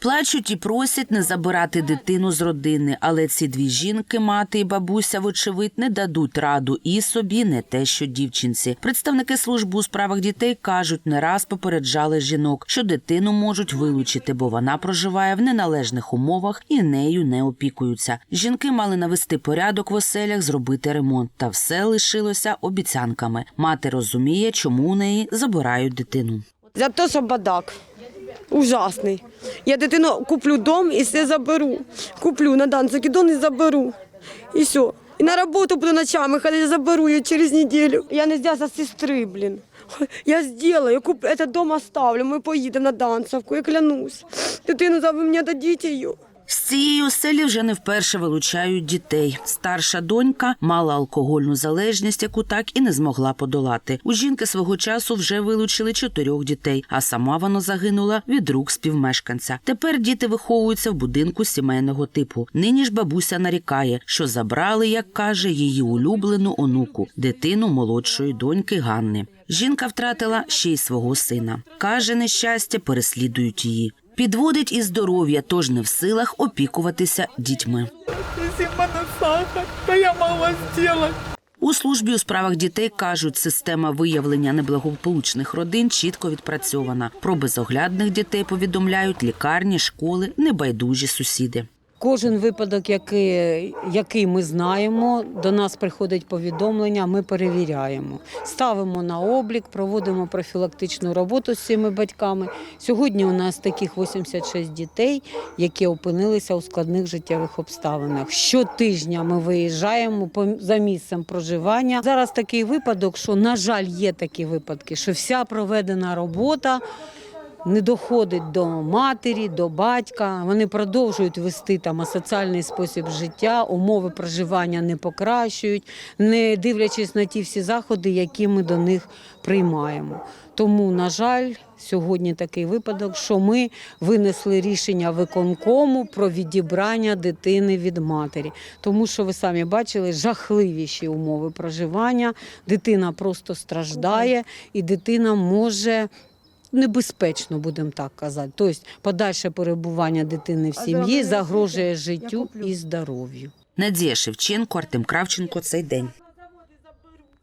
Плачуть і просять не забирати дитину з родини, але ці дві жінки, мати і бабуся, вочевидь, не дадуть раду і собі, не те, що дівчинці. Представники служби у справах дітей кажуть, не раз попереджали жінок, що дитину можуть вилучити, бо вона проживає в неналежних умовах і нею не опікуються. Жінки мали навести порядок в оселях, зробити ремонт, та все лишилося обіцянками. Мати розуміє, чому у неї забирають дитину. За те, що бадак. Ужасний. Я дитину куплю дом і все заберу. Куплю на дан закидон і заберу. І все. І на роботу буду ночами ходити, заберу її через неділю. Я не здяса сестри, блін. Я сделаю, я куплю, этот дом оставлю, ми поїдемо на Данцевку, я клянусь. Дитину за ви мені дадіть її. З цієї оселі вже не вперше вилучають дітей. Старша донька мала алкогольну залежність, яку так і не змогла подолати. У жінки свого часу вже вилучили чотирьох дітей, а сама вона загинула від рук співмешканця. Тепер діти виховуються в будинку сімейного типу. Нині ж бабуся нарікає, що забрали, як каже, її улюблену онуку, дитину молодшої доньки Ганни. Жінка втратила ще й свого сина. Каже, нещастя переслідують її. Підводить і здоров'я, тож не в силах опікуватися дітьми. У службі у справах дітей кажуть, система виявлення неблагополучних родин чітко відпрацьована. Про безоглядних дітей повідомляють лікарні, школи, небайдужі сусіди. Кожен випадок, який, який ми знаємо, до нас приходить повідомлення, ми перевіряємо. Ставимо на облік, проводимо профілактичну роботу з цими батьками. Сьогодні у нас таких 86 дітей, які опинилися у складних життєвих обставинах. Щотижня ми виїжджаємо за місцем проживання. Зараз такий випадок, що, на жаль, є такі випадки, що вся проведена робота не доходить до матері, до батька. Вони продовжують вести там асоціальний спосіб життя, умови проживання не покращують, не дивлячись на ті всі заходи, які ми до них приймаємо. Тому, на жаль, сьогодні такий випадок, що ми винесли рішення виконкому про відібрання дитини від матері, тому що ви самі бачили жахливіші умови проживання. Дитина просто страждає, і дитина може небезпечно, будемо так казати. Тобто подальше перебування дитини в сім'ї загрожує життю і здоров'ю. Надія Шевченко, Артем Кравченко. Цей день.